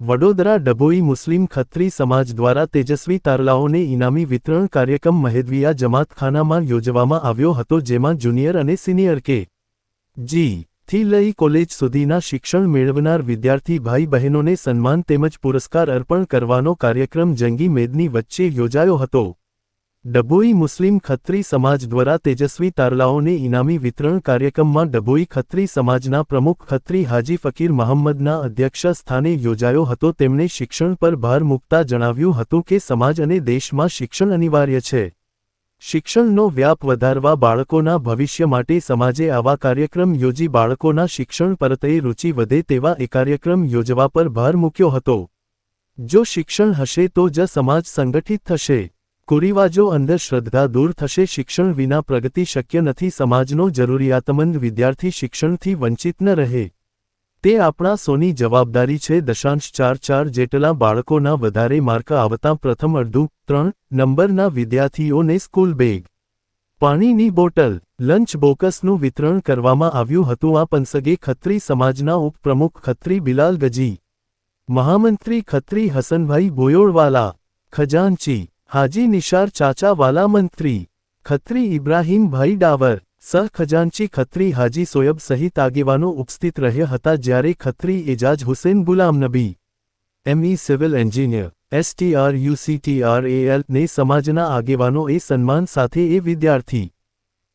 વડોદરા ડભોઈ મુસ્લિમ ખત્રી સમાજ દ્વારા તેજસ્વી તારલાઓને ઇનામી વિતરણ કાર્યક્રમ મહેદવિયા જમાતખાનામાં યોજવામાં આવ્યો હતો, જેમાં જુનિયર અને સિનિયર કે. જી. થી લઈ કોલેજ સુધીના શિક્ષણ મેળવનાર વિદ્યાર્થી ભાઈ બહેનોને સન્માન તેમજ પુરસ્કાર અર્પણ કરવાનો કાર્યક્રમ જંગી મેદની વચ્ચે યોજાયો હતો. ડભોઈ મુસ્લિમ ખત્રી સમાજ દ્વારા તેજસ્વી તારલાઓને ઇનામી વિતરણ કાર્યક્રમમાં ડભોઈ ખત્રી સમાજના પ્રમુખ ખત્રી હાજી ફકીર મહમ્મદના અધ્યક્ષ સ્થાને યોજાયો હતો. તેમણે શિક્ષણ પર ભાર મૂકતા જણાવ્યું હતું કે, સમાજ અને દેશમાં શિક્ષણ અનિવાર્ય છે. શિક્ષણનો વ્યાપ વધારવા બાળકોના ભવિષ્ય માટે સમાજે આવા કાર્યક્રમ યોજી બાળકોના શિક્ષણ પ્રત્યે રુચિ વધે તેવા એ કાર્યક્રમ યોજવા પર ભાર મૂક્યો હતો. જો શિક્ષણ હશે તો જ સમાજ સંગઠિત થશે. કુરિવાજો અંદર શ્રદ્ધા દૂર થશે. શિક્ષણ વિના પ્રગતિ શક્ય નથી. સમાજનો જરૂરિયાતમંદ વિદ્યાર્થી શિક્ષણથી વંચિત ન રહે. તે આપણા સોની જવાબદારી છે. દશાંશ ચાર ચાર જેટલા બાળકોના વધારે માર્ક આવતા પ્રથમ અડધું, ત્રણ નંબરના વિદ્યાર્થીઓને સ્કૂલ બેગ. પાણીની બોટલ, લંચ બોકસનું વિતરણ કરવામાં આવ્યું હતું. આ પંસગે ખત્રી સમાજના ઉપપ્રમુખ ખત્રી બિલાલ ગજી, મહામંત્રી ખત્રી હસનભાઈ બોયોળવાલા, ખજાનચી હાજી નિશાર ચાચાવાલા મંત્રી ખત્રી ઇબ્રાહીમભાઈ ડાવર સહ ખજાનચી ખત્રી હાજી સોયબ સહિત આગેવાનો ઉપસ્થિત રહ્યા હતા જ્યારે Khatri Ejaz Husain Gulamnabi ME civil engineer structural ને સમાજના આગેવાનો એ સન્માન સાથે એ વિદ્યાર્થી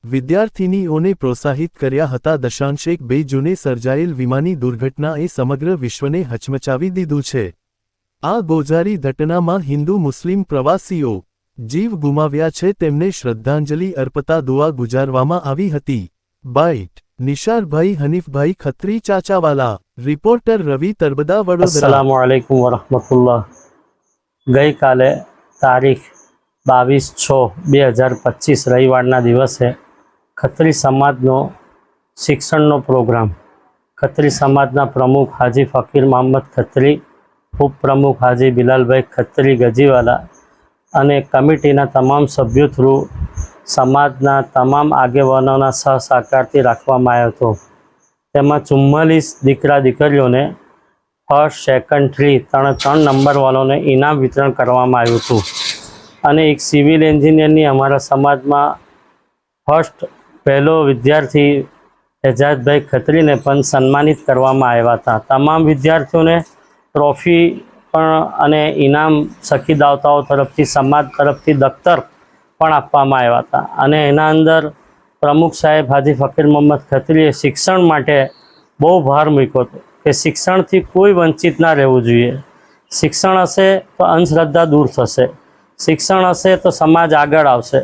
વિદ્યાર્થિનીઓને પ્રોત્સાહિત કર્યા હતા દશાંશેક બે જૂને સર્જાયેલ વિમાની દુર્ઘટનાએ સમગ્ર વિશ્વને હચમચાવી દીધું છે આ ગોઝારી ઘટનામાં હિન્દુ મુસ્લિમ પ્રવાસીઓ જીવ ગુમાવ્યા છે તેમને શ્રદ્ધાંજલિ અર્પતા દુઆ ગુજારવામાં આવી હતી. બાઇટ, નિશારભાઈ હનીફભાઈ ખત્રી ચાચાવાલા, રિપોર્ટર રવિ તરબદા વડોદરા. ગઈકાલે તારીખ બાવીસ છ બે હજાર પચીસ રવિવારના દિવસે ખત્રી સમાજનો શિક્ષણનો પ્રોગ્રામ, ખત્રી સમાજના પ્રમુખ હાજી ફકીર મોહમ્મદ ખત્રી ઉપપ્રમુખ હાજી બિલાલભાઈ ખત્રી ગજીવાલા અને કમિટીના તમામ સભ્યો થ્રુ સમાજના તમામ આગેવાનોના સહસહકારથી રાખવામાં આવ્યો હતો. તેમાં ચુમ્માલીસ દીકરા દીકરીઓને ફર્સ્ટ, સેકન્ડ, થ્રી, ત્રણ ત્રણ નંબરવાળાને ઇનામ વિતરણ કરવામાં આવ્યું હતું. અને એક સિવિલ એન્જિનિયરની અમારા સમાજમાં ફર્સ્ટ, પહેલો વિદ્યાર્થી એજાજભાઈ ખત્રીને પણ સન્માનિત કરવામાં આવ્યા હતા. તમામ વિદ્યાર્થીઓને ટ્રોફી પણ અને ઇનામ સખી દાવતાઓ તરફથી, સમાજ તરફથી દફતર પણ આપવામાં આવ્યા હતા. અને એના અંદર પ્રમુખ સાહેબ હાજી ફકીર મોહમ્મદ ખત્રીએ શિક્ષણ માટે બહુ ભાર મૂક્યો હતો કે શિક્ષણથી કોઈ વંચિત ના રહેવું જોઈએ. શિક્ષણ હશે તો અંધશ્રદ્ધા દૂર થશે. શિક્ષણ હશે તો સમાજ આગળ આવશે.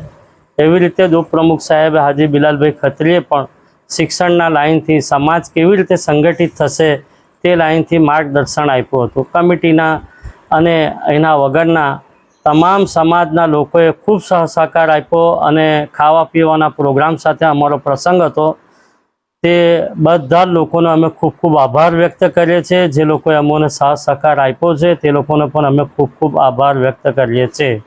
એવી રીતે જ ઉપપ્રમુખ સાહેબ હાજી બિલાલભાઈ ખત્રીએ પણ શિક્ષણના લાઇનથી સમાજ કેવી રીતે સંગઠિત થશે તે લાઇનથી માર્ગદર્શન આપ્યું હતું. કમિટીના અને એના વગરના તમામ સમાજના લોકોએ ખૂબ સહસહકાર આપ્યો અને ખાવા પીવાના પ્રોગ્રામ સાથે અમારો પ્રસંગ હતો. તે બધા લોકોનો અમે ખૂબ ખૂબ આભાર વ્યક્ત કરીએ છીએ. જે લોકોએ અમોને સાથ સહકાર આપ્યો છે, તે લોકોનો પણ અમે ખૂબ ખૂબ આભાર વ્યક્ત કરીએ છીએ.